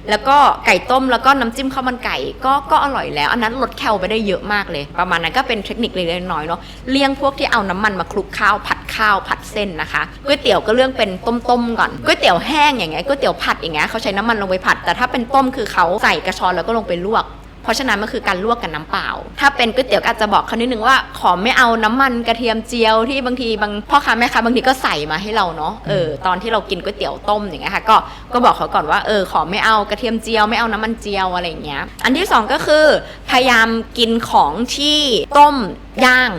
Speaker 2: แล้วก็ไก่ต้มแล้วก็น้ำจิ้มข้าวมันไก่ก็ก็อร่อยแล้ว อันนั้นลดแคลไปได้เยอะมากเลย ประมาณนั้นก็เป็นเทคนิคเล็กๆน้อยๆเนาะเลี่ยงพวกที่เอาน้ำมันมาคลุกข้าวผัดข้าวผัดเส้นนะคะก๋วยเตี๋ยวก็เรื่องเป็นต้มๆก่อนก๋วยเตี๋ยวแห้งอย่างเงี้ยก๋วยเตี๋ยวผัดอย่างเงี้ยเขาใช้น้ำมันลงไปผัด แต่ถ้าเป็นต้มคือเขาใส่กระชอนแล้วก็ลงไปลวก ราะฉะนั้นมันคือการลวกกับน้ำเปล่า ถ้าเป็นก๋วยเตี๋ยวก็อาจจะบอกเขานิดนึงว่าขอไม่เอาน้ำมันกระเทียมเจียวที่บางทีบางพ่อค้าแม่ค้าบางทีก็ใส่มาให้เราเนาะเออตอนที่เรากินก๋วยเตี๋ยวต้มอย่างเงี้ยค่ะก็ก็บอกเขาก่อนว่าเออขอไม่เอากระเทียมเจียวไม่เอาน้ำมันเจียวอะไรอย่างเงี้ยอันที่สองก็คือ พยายามกินของที่ต้มย่าง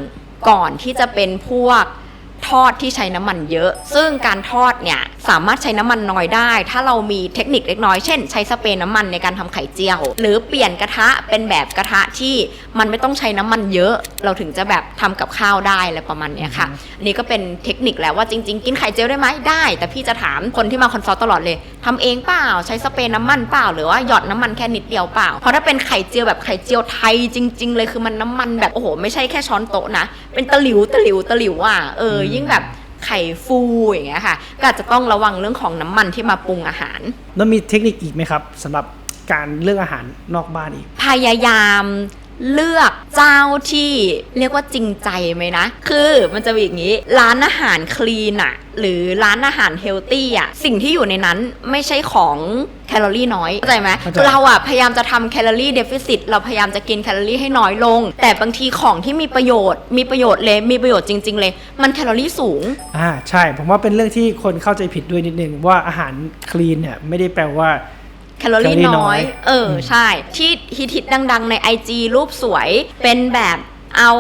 Speaker 2: ก่อนที่จะเป็นพวก ทอดที่ใช้น้ำมันเยอะ ซึ่งการทอดเนี่ยสามารถใช้น้ำมันน้อยได้ ถ้าเรามีเทคนิคเล็กน้อย เช่น ใช้สเปรย์น้ำมันในการทำไข่เจียว หรือเปลี่ยนกระทะเป็นแบบกระทะที่มันไม่ต้องใช้น้ำมันเยอะ เราถึงจะแบบทำกับข้าวได้อะไรประมาณเนี้ยค่ะอันนี้ก็เป็นเทคนิคแล้วว่าจริง ๆ กินไข่เจียวได้ไหมได้ แต่พี่จะถามคนที่มาคอนซัลท์ตลอดเลยทำเองเปล่าใช้สเปรย์น้ำมันเปล่าหรือว่าหยอดน้ำมันแค่นิดเดียวเปล่าเพราะถ้าเป็นไข่เจียวแบบไข่เจียวไทยจริง ๆ เลยคือมันน้ำมันแบบโอ้โหไม่ใช่แค่ช้อนโต๊ะนะเป็นตะหลิวตะหลิวตะหลิวอะเออยิงแบบไข่ฟูอย่างเงี้ยค่ะ ก็อาจจะต้องระวังเรื่องของน้ำมันที่มาปรุงอาหาร
Speaker 1: แล้วมีเทคนิคอีกไหมครับสำหรับการเลือกอาหารนอกบ้านอีก
Speaker 2: พยายาม เลือกเจ้าที่เรียกว่าจริงใจไหมนะ คือมันจะมีอย่างนี้ ร้านอาหารคลีนอะหรือร้านอาหารเฮลตี้อะสิ่งที่อยู่ในนั้นไม่ใช่ของแคลอรี่น้อยเข้าใจไหม
Speaker 1: เข้าใจ
Speaker 2: เราอะพยายามจะทำแคลอรี่เดฟิซิตเราพยายามจะกินแคลอรี่ให้น้อยลง แต่บางทีของที่มีประโยชน์ มีประโยชน์เลยมีประโยชน์จริง ๆ เลย มันแคลอรี่สูง
Speaker 1: อ่าใช่ ผมว่าเป็นเรื่องที่คนเข้าใจผิดด้วยนิดนึงว่าอาหารคลีนเนี่ยไม่ได้แปลว่า
Speaker 2: แคลอรี่
Speaker 1: แคลอรี่น้
Speaker 2: น้
Speaker 1: อ
Speaker 2: อยยเออ
Speaker 1: อืม
Speaker 2: ใช่ ที่ฮิตฮิตๆดัง ๆ ใน IG รูปสวยเป็นแบบเอา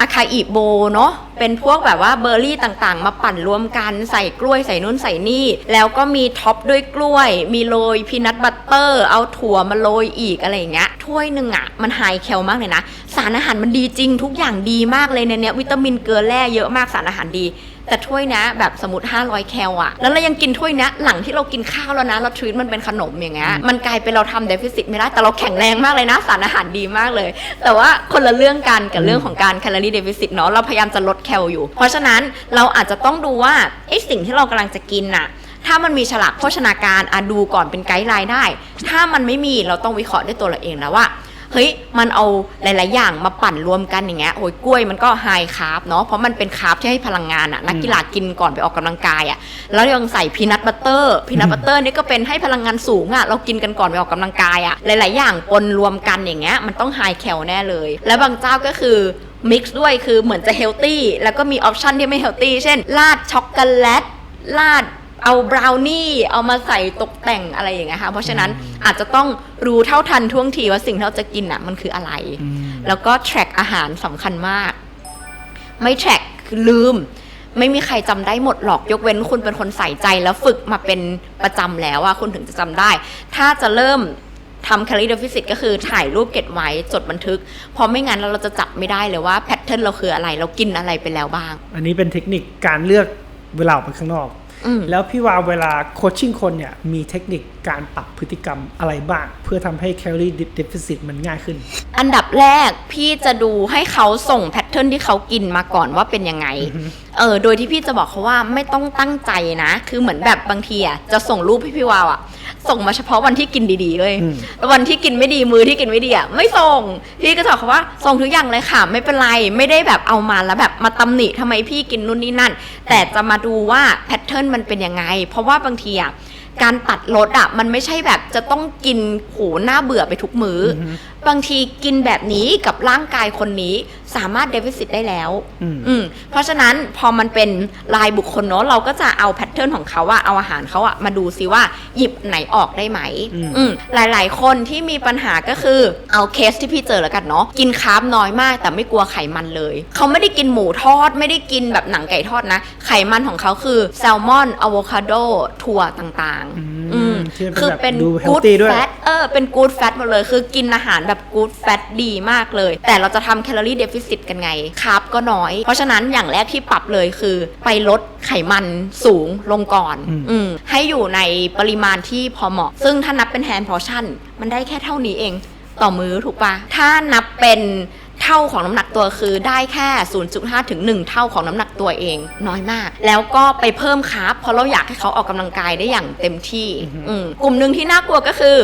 Speaker 2: อาคาอิโบเนาะเป็นพวกแบบว่าเบอร์รี่ต่างๆ มาปั่นรวมกันใส่กล้วยใส่นู่นใส่นี่ แล้วก็มีท็อปด้วยกล้วย มีโรยพีนัทบัตเตอร์ เอาถั่วมาโรยอีกอะไรอย่างเงี้ยถ้วยหนึ่งอะมันไฮแคลมากเลยนะ สารอาหารมันดีจริงทุกอย่างดีมากเลยในเนี้ยวิตามินเกลือแร่เยอะมากสารอาหารดี แต่ถ้วยนะแบบสมมติ 500 แคลอะแล้วเรายังกินถ้วยนะหลังที่เรากินข้าวแล้วนะเราทรีตมันเป็นขนมอย่างเงี้ยมันกลายเป็นเราทำเดฟิซิตไม่ได้แต่เราแข็งแรงมากเลยนะสารอาหารดีมากเลย แต่ว่าคนละเรื่องกันกับเรื่องของการแคลอรี่เดฟิซิตเนาะเราพยายามจะลดแคลอยู่ เพราะฉะนั้นเราอาจจะต้องดูว่าไอ้สิ่งที่เรากำลังจะกินน่ะถ้ามันมีฉลากโภชนาการอะดูก่อนเป็นไกด์ไลน์ได้ ถ้ามันไม่มีเราต้องวิเคราะห์ด้วยตัวเราเองแล้วว่า เฮ้ยมันเอาหลาย ๆ อย่างมาปั่นรวมกันอย่างเงี้ยโอ้ยกล้วยมันก็ไฮคาร์บเนาะเพราะมันเป็นคาร์บที่ให้พลังงานอะนักกีฬากินก่อนไปออกกำลังกายอะแล้วยังใส่พีนัทบัตเตอร์พีนัทบัตเตอร์นี่ก็เป็นให้พลังงานสูงอะเรากินกันก่อนไปออกกำลังกายอะหลาย ๆ อย่างปนรวมกันอย่างเงี้ยมันต้องไฮแคลแน่เลย แล้วบางเจ้าก็คือมิกซ์ด้วยคือเหมือนจะเฮลตี้แล้วก็มีออปชันที่ไม่เฮลตี้เช่น ราดช็อกโกแลตราด เอาบราวนี่เอามาใส่ตกแต่งอะไรอย่างเงี้ยค่ะเพราะฉะนั้นอาจจะต้องรู้เท่าทันท่วงทีว่าสิ่งที่เราจะกินอะมันคืออะไร
Speaker 1: อืม
Speaker 2: แล้วก็ track อาหารสำคัญมาก ไม่ track คือลืม ไม่มีใครจำได้หมดหรอกยกเว้นคุณเป็นคนใส่ใจแล้วฝึกมาเป็นประจำแล้วอะคุณถึงจะจำได้ ถ้าจะเริ่มทำ calorie deficit ก็คือถ่ายรูปเก็บไว้จดบันทึก เพราะไม่งั้นเราจะจับไม่ได้เลยว่าแพทเทิร์นเราคืออะไรเรากินอะไรไปแล้วบ้าง
Speaker 1: อันนี้เป็นเทคนิคการเลือกเวลาออกไปข้างนอก
Speaker 2: อืม
Speaker 1: แล้วพี่วาวเวลาโคชชิ่งคนเนี่ยมีเทคนิคการปรับพฤติกรรมอะไรบ้าง เพื่อทำให้แคลอรี่เดฟิซิตมันง่ายขึ้น
Speaker 2: อันดับแรกพี่จะดูให้เขาส่งแพทเทิร์นที่เขากินมาก่อนว่าเป็นยังไง เออโดยที่พี่จะบอกเขาว่าไม่ต้องตั้งใจนะ คือเหมือนแบบบางทีอะจะส่งรูปให้พี่วาวอะ ส่งมาเฉพาะวันที่กินดีๆเลย
Speaker 1: อืม
Speaker 2: แล้ววันที่กินไม่ดีมือที่กินไม่ดีอะไม่ส่ง พี่ก็จะบอกเขาว่าส่งทุกอย่างเลยค่ะ ไม่เป็นไรไม่ได้แบบเอามาแล้วแบบมาตำหนิทำไมพี่กินนู่นนี่นั่น แต่จะมาดูว่าแพทเทิร์นมันเป็นยังไง เพราะว่าบางทีอะการตัดลดอะมันไม่ใช่แบบจะต้องกินโหหน้าเบื่อไปทุกมือ้อ
Speaker 1: อฮึ
Speaker 2: บางทีกินแบบนี้กับร่างกายคนนี้สามารถเดฟิซิตได้แล้ว
Speaker 1: อืม
Speaker 2: อืมเพราะฉะนั้นพอมันเป็นลายบุคคลเนาะเราก็จะเอาแพทเทิร์นของเขาอะเอาอาหารเขาอะมาดูซิว่าหยิบไหนออกได้ไหม
Speaker 1: อืม
Speaker 2: อืมหลาย ๆ คนที่มีปัญหาก็คือเอาเคสที่พี่เจอแล้วกันเนาะกินคาร์บน้อยมาก แต่ไม่กลัวไขมันเลย เขาไม่ได้กินหมูทอด ไม่ได้กินแบบหนังไก่ทอดนะ ไขมันของเขาคือแซลมอนอะโวคาโดถั่วต่างๆ อืม
Speaker 1: ที่มันเป็น
Speaker 2: คือ
Speaker 1: แบบ
Speaker 2: เป็น
Speaker 1: ดู
Speaker 2: กู๊ด
Speaker 1: healthy ด้วย
Speaker 2: แฟตเออเป็นกู๊ดแฟตหมดเลยคือกินอาหารแบบกู๊ดแฟตดีมากเลย แต่เราจะทำแคลอรี่เดฟิซิตกันไงคาร์บก็น้อย เพราะฉะนั้นอย่างแรกที่ปรับเลยคือ ไปลดไขมันสูงลงก่อน
Speaker 1: อืม
Speaker 2: อืมให้อยู่ในปริมาณที่พอเหมาะ ซึ่งถ้านับเป็นแฮนด์พอชั่น มันได้แค่เท่านี้เองต่อมื้อถูกปะถ้านับเป็น เท่าของน้ำหนักตัวคือได้แค่ 0.5 ถึง 1 เท่าของน้ำหนักตัวเอง น้อยมาก แล้วก็ไปเพิ่มคาร์บเพราะเราอยากให้เขาออกกำลังกายได้อย่างเต็มที่อืมกลุ่มหนึ่งที่น่ากลัวก็คือ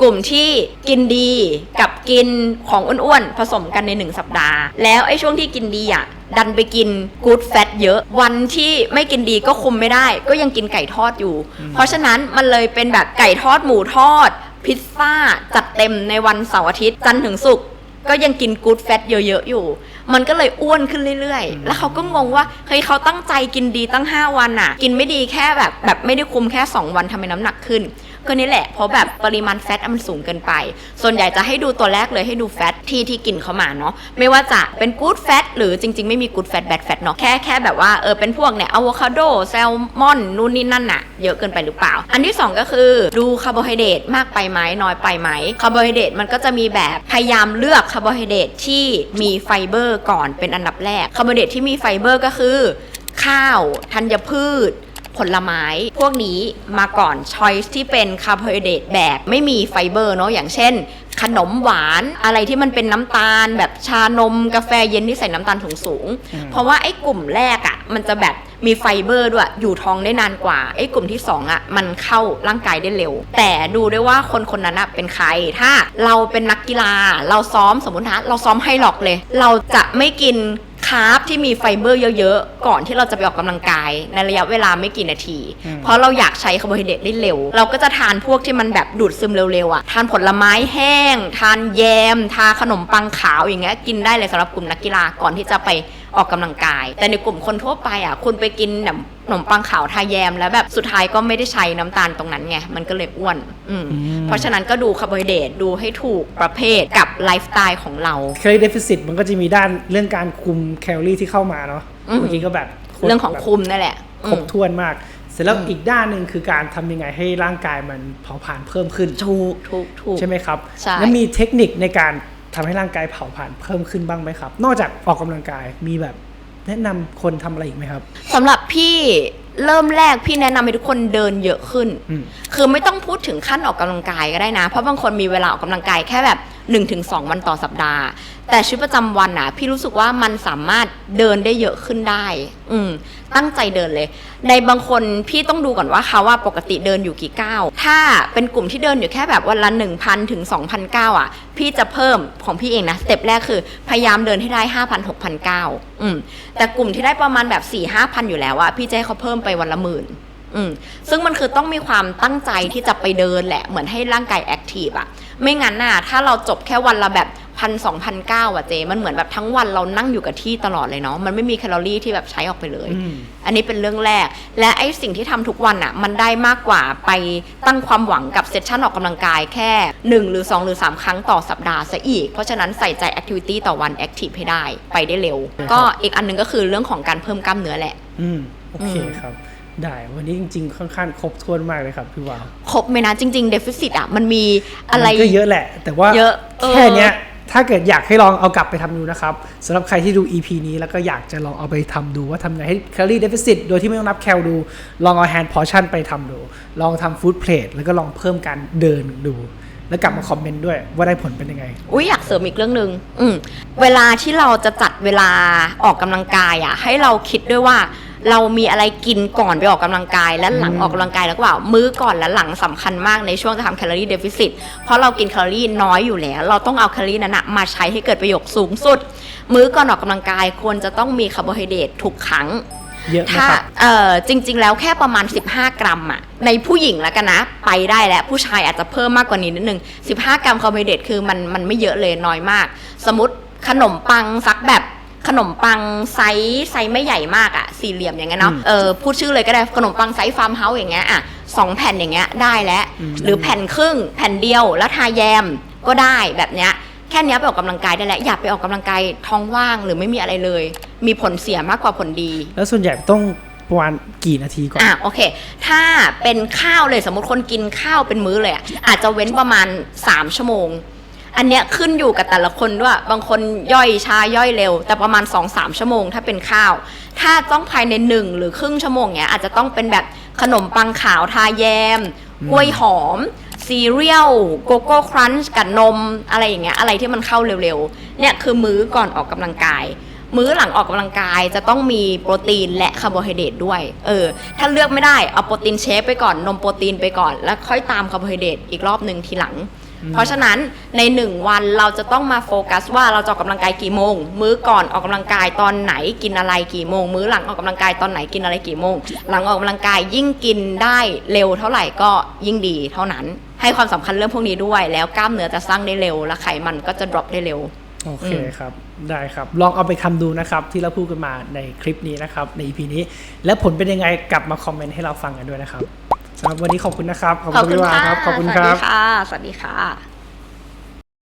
Speaker 2: กลุ่มที่กินดีกับกินของอ้วนๆ ผสมกันใน 1 สัปดาห์ แล้วไอ้ช่วงที่กินดีอะดันไปกินกู๊ดแฟตเยอะ วันที่ไม่กินดีก็คุมไม่ได้ ก็ยังกินไก่ทอดอยู่ เพราะฉะนั้นมันเลยเป็นแบบไก่ทอดหมูทอด พิซซ่าจัดเต็มในวันเสาร์อาทิตย์จันทร์ถึงศุกร์ ก็ยังกินกู๊ดแฟตเยอะๆอยู่ มันก็เลยอ้วนขึ้นเรื่อยๆ แล้วเขาก็งงว่าเฮ้ยเขาตั้งใจกินดีตั้ง 5 วันอะ กินไม่ดีแค่แบบแบบไม่ได้คุมแค่ 2 วันทำไมน้ำหนักขึ้นก็นี่แหละเพราะแบบปริมาณแฟตมันสูงเกินไป ส่วนใหญ่จะให้ดูตัวแรกเลยให้ดูแฟตที่ที่กินเข้ามาเนาะไม่ว่าจะเป็นกู๊ดแฟตหรือจริง ๆ ไม่มีกู๊ดแฟตแบดแฟตเนาะแค่แค่แบบว่าเออเป็นพวกเนี่ยอะโวคาโดแซลมอนนู่นนี่นั่นน่ะเยอะเกินไปหรือเปล่า อันที่สองก็คือดูคาร์โบไฮเดรตมากไปไหมน้อยไปไหมคาร์โบไฮเดรตมันก็จะมีแบบพยายามเลือกคาร์โบไฮเดรตที่มีไฟเบอร์ก่อนเป็นอันดับแรกคาร์โบไฮเดรตที่มีไฟเบอร์ก็คือ ข้าวธัญพืช ผลไม้พวกนี้มาก่อนช้อยส์ที่เป็นคาร์โบไฮเดรตแบบไม่มีไฟเบอร์เนาะอย่างเช่น ขนมหวานอะไรที่มันเป็นน้ำตาล แบบชานมกาแฟเย็นที่ใส่น้ำตาลสูงสูงๆ
Speaker 1: อืม
Speaker 2: เพราะว่าไอ้กลุ่มแรกอะ่ะ มันจะแบบมีไฟเบอร์ด้วยอยู่ท้องได้นานกว่า ไอ้กลุ่มที่สองอะ่ะมันเข้าร่างกายได้เร็ว แต่ดูด้วยว่าคนคนนั้นอะเป็นใคร ถ้าเราเป็นนักกีฬา เราซ้อมสมมตินะเราซ้อมให้หลอกเลย เราจะไม่กิน คาร์บที่มีไฟเบอร์เยอะๆ ก่อนที่เราจะไปออกกำลังกาย ในระยะเวลาไม่กี่นาที
Speaker 1: อืม
Speaker 2: เพราะเราอยากใช้คาร์โบไฮเดรตได้เร็ว เราก็จะทานพวกที่มันแบบดูดซึมเร็วๆอะ่ะทานผลไม้แห้ง ทานแยม ทานขนมปังขาวอย่างเงี้ยกินได้เลยสำหรับกลุ่มนักกีฬาก่อนที่จะไป ออกกำลังกาย แต่ในกลุ่มคนทั่วไปอะคุณไปกินแบบขนมปังขาวทาแยมแล้วแบบสุดท้ายก็ไม่ได้ใช้น้ำตาลตรงนั้นไง มันก็เลยอ้วนอืม
Speaker 1: อืม
Speaker 2: เพราะฉะนั้นก็ดูคาร์โบไฮเดรตดูให้ถูกประเภทกับไลฟ์สไตล์ของเรา
Speaker 1: แคลอรี่เดฟิซิตมันก็จะมีด้านเรื่องการคุมแคลอรี่ที่เข้ามาเนาะ
Speaker 2: อืม
Speaker 1: เมื่อกี้ก็แบบโต
Speaker 2: เรื่องของ
Speaker 1: แบบ
Speaker 2: คุมนั่นแหละ
Speaker 1: ครบ
Speaker 2: อืม
Speaker 1: ถ้วนมากเสร็จแล้ว
Speaker 2: อืม
Speaker 1: อีกด้านหนึ่งคือการทำยังไงให้ร่างกายมันเผาผลาญเพิ่มขึ้น
Speaker 2: ถูกถูกถูก
Speaker 1: ใช่ไหมครับ
Speaker 2: ใช่
Speaker 1: แล้วมีเทคนิคในการ ทำให้ร่างกายเผาผลาญเพิ่มขึ้นบ้างไหมครับ นอกจากออกกำลังกายมีแบบแนะนำคนทำอะไรอีกไหมครับ
Speaker 2: สำหรับพี่เริ่มแรกพี่แนะนำให้ทุกคนเดินเยอะขึ้น
Speaker 1: อืม
Speaker 2: คือไม่ต้องพูดถึงขั้นออกกำลังกายก็ได้นะ เพราะบางคนมีเวลาออกกำลังกายแค่แบบ 1-2 วันต่อสัปดาห์ แต่ชีวิตประจำวันอะพี่รู้สึกว่ามันสามารถเดินได้เยอะขึ้นได้ อืมตั้งใจเดินเลย ในบางคนพี่ต้องดูก่อนว่าเขาว่าปกติเดินอยู่กี่ก้าว ถ้าเป็นกลุ่มที่เดินอยู่แค่แบบวันละ1,000ถึง2,000ก้าวอะ พี่จะเพิ่มของพี่เองนะสเต็ปแรกคือพยายามเดินให้ได้ 5,000 6,000ก้าวอืมแต่กลุ่มที่ได้ประมาณแบบ4-5,000 อยู่แล้วอะพี่จะให้เขาเพิ่มไปวันละหมื่นอืมซึ่งมันคือต้องมีความตั้งใจที่จะไปเดินแหละเหมือนให้ร่างกายแอคทีฟอะ ไม่งั้นน่ะถ้าเราจบแค่วันละแบบพันสองพันเก้าอะเจ มันเหมือนแบบทั้งวันเรานั่งอยู่กับที่ตลอดเลยเนาะมันไม่มีแคลอรี่ที่แบบใช้ออกไปเลย
Speaker 1: อืม
Speaker 2: อันนี้เป็นเรื่องแรก และไอ้สิ่งที่ทำทุกวันอะมันได้มากกว่าไปตั้งความหวังกับเซสชันออกกำลังกายแค่ 1 หรือ 2 หรือ 3 ครั้งต่อสัปดาห์ซะอีก เพราะฉะนั้นใส่ใจแอคทิวิตี้ต่อวันแอคทีฟให้ได้ไปได้เร็ว
Speaker 1: ครับ
Speaker 2: ก็อีกอันหนึงก็คือเรื่องของการเพิ่มกล้ามเนื้อแหละ
Speaker 1: อืมโอเค
Speaker 2: อืม
Speaker 1: ครับ ได้วันนี้จริงๆค่อนข้างครบถ้วนมากเลยครับพี่วาว
Speaker 2: ครบไหมนะจริงๆเดฟิซิตอะมันมีอะไร
Speaker 1: มันก็เยอะแหละ แต่ว่า
Speaker 2: เยอะเออ
Speaker 1: แค่เนี้ยถ้าเกิดอยากให้ลองเอากลับไปทำดูนะครับสำหรับใครที่ดู EP นี้แล้วก็อยากจะลองเอาไปทำดูว่าทำไงให้แคลอรี่เดฟิซิตโดยที่ไม่ต้องนับแคลดู ลองเอาแฮนด์พอชั่นไปทำดู ลองทำฟู้ดเพลทแล้วก็ลองเพิ่มการเดินดู แล้วกลับมาคอมเมนต์ด้วยว่าได้ผลเป็นยังไง
Speaker 2: อุ้ยอยากเสริมอีกเรื่องหนึ่งอืมเวลาที่เราจะจัดเวลาออกกำลังกายอะ ให้เราคิดด้วยว่า เรามีอะไรกินก่อนไปออกกำลังกาย และหลัง
Speaker 1: อืม
Speaker 2: ออกกำลังกายแล้วก็ว่ามื้อก่อนและหลังสำคัญมากในช่วงจะทำแคลอรี่เดฟิซิตเพราะเรากินแคลอรี่น้อยอยู่แล้ว เราต้องเอาแคลอรี่นั้นนะมาใช้ให้เกิดประโยชน์สูงสุด มื้อก่อนออกกำลังกายควรจะต้องมีคาร์โบไฮเดรตทุกครั้ง
Speaker 1: เยอะนะ
Speaker 2: ถ้า
Speaker 1: ครับ
Speaker 2: เอ่อจริง ๆ แล้วแค่ประมาณ 15 กรัมอะในผู้หญิงแล้วกันนะ ไปได้แล้วผู้ชายอาจจะเพิ่มมากกว่านี้นิดนึง 15 กรัมคาร์โบไฮเดรตคือมันมันไม่เยอะเลยน้อยมาก สมมติขนมปังสักแบบขนมปังไซส์ไซส์ไม่ใหญ่มากอะสี่เหลี่ยมอย่างเงี้ยเนาะ
Speaker 1: อืม
Speaker 2: เออพูดชื่อเลยก็ได้ขนมปังไซส์ฟาร์มเฮาส์อย่างเงี้ยอะสองแผ่นอย่างเงี้ยได้แล้ว
Speaker 1: อืม
Speaker 2: หรือแผ่นครึ่งแผ่นเดียวแล้วทาแยมก็ได้แบบเนี้ย แค่เนี้ยไปออกกำลังกายได้แล้วอย่าไปออกกำลังกายท้องว่างหรือไม่มีอะไรเลย มีผลเสียมากกว่าผลดี
Speaker 1: แล้วส่วนใหญ่ต้องประมาณกี่นาทีก่อน
Speaker 2: อะโอเค ถ้าเป็นข้าวเลยสมมติคนกินข้าวเป็นมื้อเลยอะอาจจะเว้นประมาณ 3 ชั่วโมง อันเนี้ยขึ้นอยู่กับแต่ละคนด้วยบางคนย่อยช้าย่อยเร็ว แต่ประมาณ 2-3 ชั่วโมง ถ้าเป็นข้าว ถ้าต้องภายใน1หรือครึ่งชั่วโมงเนี้ยอาจจะต้องเป็นแบบขนมปังขาวทาแยม
Speaker 1: อืม
Speaker 2: กล้วยหอม ซีเรียลโกโก้ครันช์กับนมอะไรอย่างเงี้ยอะไรที่มันเข้าเร็วๆเนี่ยคือมื้อก่อนออกกำลังกาย มื้อหลังออกกำลังกายจะต้องมีโปรตีนและคาร์โบไฮเดรตด้วยเออถ้าเลือกไม่ได้เอาโปรตีนเชฟไปก่อนนมโปรตีนไปก่อน แล้วค่อยตามคาร์โบไฮเดรตอีกรอบหนึ่งทีหลัง เพราะฉะนั้นในหนึ่งวันเราจะต้องมาโฟกัสว่าเราจะออกกำลังกายกี่โมง มื้อก่อนออกกำลังกายตอนไหนกินอะไรกี่โมง มื้อหลังออกกำลังกายตอนไหนกินอะไรกี่โมง หลังออกกำลังกายยิ่งกินได้เร็วเท่าไหร่ก็ยิ่งดีเท่านั้น ให้ความสำคัญเรื่องพวกนี้ด้วย แล้วกล้ามเนื้อจะสร้างได้เร็ว และไขมันก็จะ drop ได้เร็ว
Speaker 1: โอเค
Speaker 2: อืม
Speaker 1: ครับ ได้ครับ ลองเอาไปทำดูนะครับ ที่เราพูดกันมาในคลิปนี้นะครับ ใน EP นี้ แล้วผลเป็นยังไงกลับมาคอมเมนต์ให้เราฟังกันด้วยนะครับครับวันนี้ขอบคุณนะครับ ขอบคุณพี่วาครับ ขอบคุณค
Speaker 2: สวั
Speaker 1: รั
Speaker 2: ส
Speaker 1: บ
Speaker 2: ดีค่ะสวัสดีค่ะ